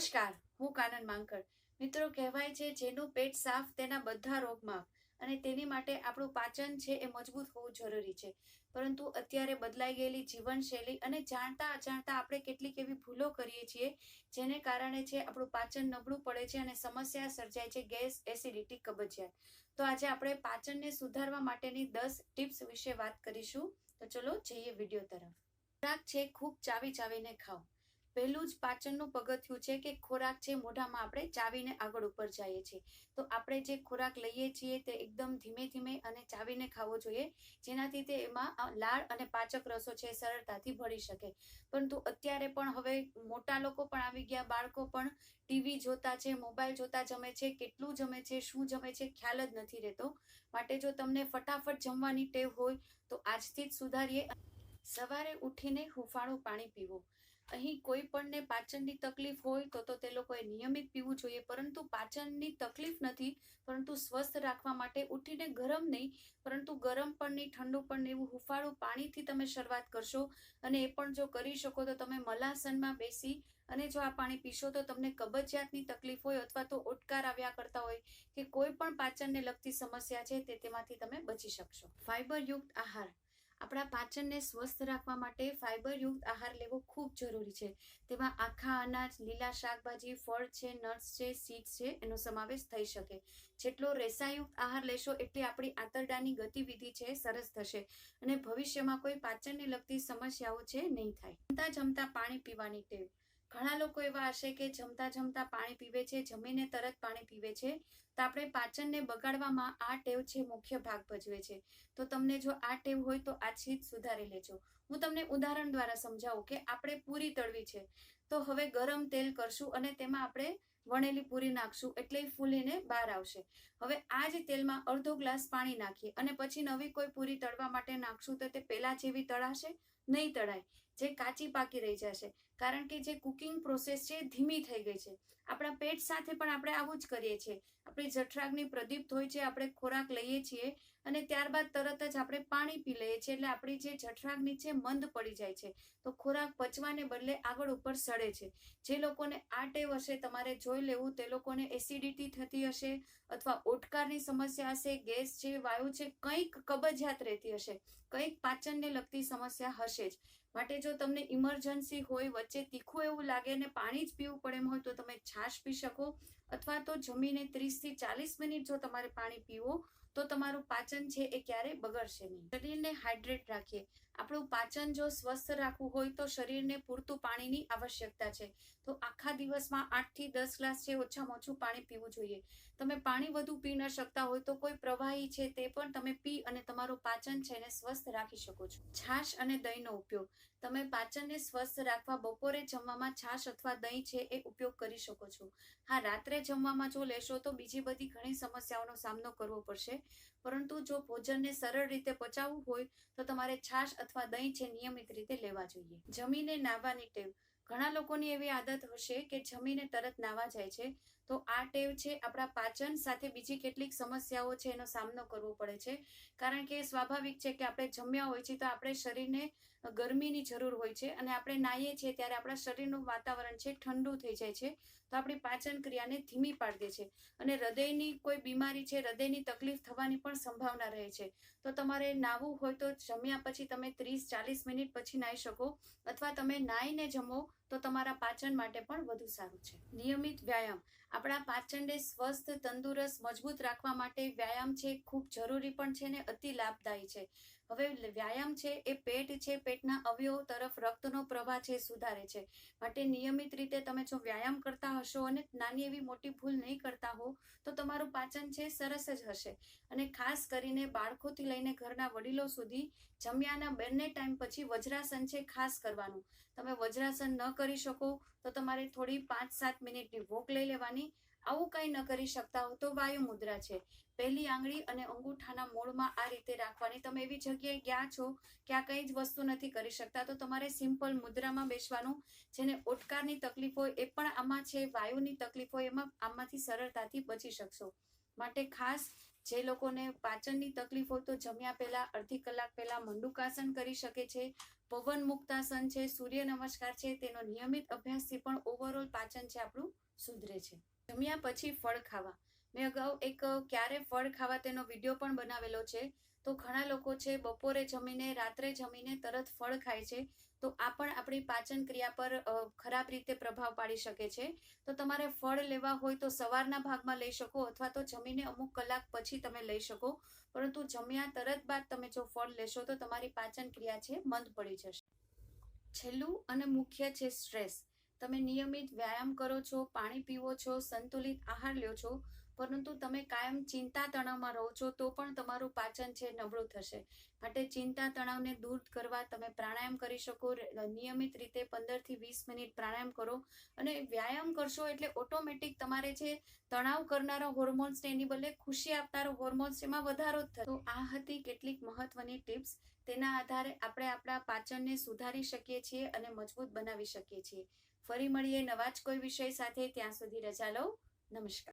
નમસ્કાર, હું કાનન માંકડ. મિત્રો, કહેવાય છે જેનું પેટ સાફ તેના બધા રોગ માફ અને તેની માટે આપણું પાચન છે એ મજબૂત હોવું જરૂરી છે. પરંતુ અત્યારે બદલાઈ ગયેલી જીવનશૈલી અને જાણતા અજાણતા આપણે કેટલીક એવી ભૂલો કરીએ છીએ જેને કારણે છે આપણું પાચન નબળું પડે છે અને સમસ્યા સર્જાય છે ગેસ, એસિડિટી, કબજિયાત. તો આજે આપણે પાચનને સુધારવા માટેની દસ ટિપ્સ વિશે વાત કરીશું. તો ચલો જઈએ વીડિયો તરફ. ખોરાક છે, ખૂબ ચાવી ચાવીને ખાઓ. પહેલું જ પાચનનું પગથિયું છે કે ખોરાક છે મોઢામાં આપણે ચાવીને આગળ ઉપર જઈએ છીએ. તો આપણે જે ખોરાક લઈએ છીએ તે એકદમ ધીમે ધીમે અને ચાવીને ખાવો જોઈએ, જેનાથી તે એમાં લાળ અને પાચક રસો છે સરળતાથી ભળી શકે. પરંતુ અત્યારે પણ હવે મોટા લોકો પણ આવી ગયા, બાળકો પણ ટીવી જોતા છે, મોબાઈલ જોતા જમે છે, કેટલું જમે છે, શું જમે છે ખ્યાલ જ નથી રહેતો. માટે જો તમને ફટાફટ જમવાની ટેવ હોય તો આજથી જ સુધારીએ. સવારે ઉઠીને હુંફાળું પાણી પીવું. અહીં કોઈ પણને પાચનની તકલીફ હોય તો તો તે લોકોએ નિયમિત પીવું જોઈએ, પરંતુ પાચનની તકલીફ નથી, પરંતુ સ્વસ્થ રાખવા માટે ઉઠીને ગરમ નહીં, પરંતુ ગરમ પણ નહીં ઠંડુ પણ નહીં એવું હુંફાળું પાણીથી તમે શરૂઆત કરશો અને એ પણ જો કરી શકો તો તમે મલાસનમાં બેસી અને જો આ પાણી પીશો તો તમને કબજિયાતની તકલીફ હોય અથવા તો ઓટકાર આવ્યા કરતા હોય કે કોઈ પણ પાચનને લગતી સમસ્યા છે તે તેમાંથી તમે બચી શકશો. ફાઇબરયુક્ત આહાર. આપણા પાચનને સ્વસ્થ રાખવા માટે ફાઇબરયુક્ત આહાર લેવો ખૂબ જરૂરી છે. તેમાં આખા અનાજ, લીલા શાકભાજી, ફળ છે, નટ્સ છે, સીડ્સ છે, એનો સમાવેશ થઈ શકે. જેટલો રેસાયુક્ત આહાર લેશો એટલી આપણી આંતરડાની ગતિવિધિ છે, સરસ થશે અને ભવિષ્યમાં કોઈ પાચનને લગતી સમસ્યાઓ છે, નહીં થાય. જમતા જમતા પાણી પીવાની ટેવ. ઘણા લોકો એવા હશે કે જમતા જમતા પાણી પીવે છે, જમીને તરત પાણી પીવે છે. તો આપણે પાચનને બગાડવામાં આ ટેવ છે મુખ્ય ભાગ ભજવે છે. તો તમને જો આ ટેવ હોય તો આ જ સુધારી લેજો. હું તમને ઉદાહરણ દ્વારા સમજાવું કે આપણે પૂરી તળવી છે. તો હવે ગરમ તેલ કરશું અને તેમાં આપણે વણેલી પૂરી નાખશું એટલે ફૂલીને બહાર આવશે. હવે આ જ તેલમાં અડધો ગ્લાસ પાણી નાખીએ અને પછી નવી કોઈ પૂરી તળવા માટે નાખશું તો તે પહેલા જેવી તળાશે, નહીં તળાય. જે કાચી પાકી રહી જશે. કારણ કે જે કુકિંગ પ્રોસેસ છે ધીમી થઈ ગઈ છે. આપણા પેટ સાથે પણ આપણે આવું જ કરીએ છીએ. આપણી જઠરાગ્નિ પ્રદીપ્ત હોય છે, આપણે ખોરાક લઈએ છીએ અને ત્યારબાદ તરત જ આપણે પાણી પી લઈએ છીએ એટલે આપણી જે જઠરાગ્નિ છે મંદ પડી જાય છે. તો ખોરાક પચવાને બદલે આગળ ઉપર સડે છે. જે લોકોને આ ટેવ હશે તમારે જોઈ લેવું તે લોકોને એસિડિટી થતી હશે અથવા ઓટકારની સમસ્યા હશે, ગેસ છે વાયુ છે, કંઈક કબજિયાત રહેતી હશે. કંઈક પાચનને લગતી સમસ્યા હશે જ. માટે જો તમને ઇમરજન્સી હોય, વચ્ચે તીખું એવું લાગે ને પાણી જ પીવું પડે એમ હોય, તો તમે છાશ પી શકો. અથવા તો જમીને ત્રીસથી ચાલીસ મિનિટ જો તમારે પાણી પીવો, તો તમારું પાચન છે એ ક્યારેય બગડશે નહીં. શરીરને હાઇડ્રેટ રાખીએ. આપણું પાચન જો સ્વસ્થ રાખવું હોય તો શરીરને પૂરતું પાણીની આવશ્યકતા છે. તો આખા દિવસમાં આઠથી દસ ગ્લાસ છે ઓછામાં ઓછું પાણી પીવું જોઈએ. તમે પાણી વધુ પી ન શકતા હોય તો કોઈ પ્રવાહી છે તે પણ તમે પી અને તમારું પાચન છે એને સ્વસ્થ રાખી શકો છો. છાશ અને દહીંનો ઉપયોગ. તમે પાચનને સ્વસ્થ રાખવા, બપોરે જમવામાં છાશ અથવા દહીં છે એ ઉપયોગ કરી શકો છો. હા, રાત્રે જમવામાં જો લેશો તો બીજી બધી ઘણી સમસ્યાઓનો સામનો કરવો પડશે. પરંતુ જો ભોજનને સરળ રીતે પચાવવું હોય તો તમારે છાશ અથવા દહીં છે નિયમિત રીતે લેવા જોઈએ. જમીને નાહવાની ટેવ. ઘણા લોકોની એવી આદત હશે કે જમીને તરત નાવા જાય છે. તો આ ટેવ છે આપણા પાચન સાથે બીજી કેટલીક સમસ્યાઓ છે એનો સામનો કરવો પડે છે. કારણ કે સ્વાભાવિક છે કે આપણે જમ્યા હોય છે તો આપણે શરીરને ગરમીની જરૂર હોય છે અને આપણે નાહીએ છીએ ત્યારે આપણા શરીરનું વાતાવરણ છે ઠંડુ થઈ જાય છે. તો આપણી પાચન ક્રિયાને ધીમી પાડી દે છે અને હૃદયની કોઈ બીમારી છે હૃદયની તકલીફ થવાની પણ સંભાવના રહે છે. તો તમારે નાહવું હોય તો જમ્યા પછી તમે ત્રીસ ચાલીસ મિનિટ પછી નાહી શકો અથવા તમે નાહીને જમો તો તમારા પાચન માટે પણ વધુ સારું છે. નિયમિત વ્યાયામ આપણા પાચનને સ્વસ્થ, તંદુરસ્ત, મજબૂત રાખવા માટે વ્યાયામ છે, ખૂબ જરૂરી પણ છે ને અતિ લાભદાયી છે. હવે વ્યાયામ છે એ પેટ છે, પેટના અવયવો તરફ રક્તનો પ્રવાહ છે, સુધારે છે. માટે નિયમિત રીતે તમે જો વ્યાયામ કરતા હશો અને નાની એવી મોટી ભૂલ નહીં કરતા હો, તો તમારું પાચન છે સરસ જ હશે. અને ખાસ કરીને બાળકોથી લઈને ઘરના વડીલો સુધી જમ્યાના બંને ટાઈમ પછી વજ્રાસન છે ખાસ કરવાનું. તમે વજ્રાસન ન કરી શકો તો તમારે થોડી પાંચ સાત મિનિટની વોક લઈ લેવાની. આવું કંઈ ન કરી શકતા હો તો વાયુ મુદ્રા છે. પહેલી આંગળી અને અંગૂઠાના મૂળમાં આ રીતે રાખવાની. તમે એવી જગ્યાએ ગયા છો કે આ કંઈ જ વસ્તુ નથી કરી શકતા, તો તમારે સિમ્પલ મુદ્રામાં બેસવાનું. જેને ઓટકારની તકલીફ હોય એ પણ આમાં છે, વાયુની તકલીફ હોય એમાં આમાંથી સરળતાથી બચી શકશો. માટે ખાસ જે લોકોને પાચનની તકલીફ હોય તો જમ્યા પહેલા, અડધી કલાક પહેલા મંડુકાસન કરી શકે છે, પવન મુક્તાસન છે, સૂર્ય નમસ્કાર છે, તેનો નિયમિત અભ્યાસથી પણ ઓવરઓલ પાચન છે આપણું સુધરે છે. જમ્યા પછી ફળ ખાવા. મેં અગાઉ એક ક્યારે ફળ ખાવા તેનો વીડિયો પણ બનાવેલો છે. તો ઘણા લોકો છે, બપોરે જમીને, રાત્રે જમીને તરત ફળ ખાય છે. તો આ પણ આપણી પાચન ક્રિયા પર ખરાબ રીતે પ્રભાવ પાડી શકે છે. તો તમારે ફળ લેવા હોય તો સવારના ભાગમાં લઈ શકો અથવા તો જમીને અમુક કલાક પછી તમે લઈ શકો. પરંતુ જમ્યા તરત બાદ તમે જો ફળ લેશો તો તમારી પાચન ક્રિયા છે, મંદ પડી જશે. છેલ્લું અને મુખ્ય છે સ્ટ્રેસ. તમે નિયમિત વ્યાયામ કરો છો, પાણી પીવો છો, સંતુલિત આહાર લ્યો છો પરંતુ તમે કાયમ ચિંતા તણાવમાં રહો છો, તો પણ તમારું પાચન છે, નબળું થશે. માટે ચિંતા તણાવને દૂર કરવા તમે પ્રાણાયામ કરી શકો. નિયમિત રીતે પંદરથી વીસ મિનિટ પ્રાણાયામ કરો અને વ્યાયામ કરશો એટલે ઓટોમેટિક તમારે જે તણાવ કરનારા હોર્મોન્સને એની બદલે ખુશી આપનારો હોર્મોન્સ એમાં વધારો જ થતો આ હતી કેટલીક મહત્વની ટિપ્સ. તેના આધારે આપણે આપણા પાચનને સુધારી શકીએ છીએ અને મજબૂત બનાવી શકીએ છીએ. ફરી મળીએ નવા જ કોઈ વિષય સાથે. ત્યાં સુધી રજા લઉં નમસ્કાર.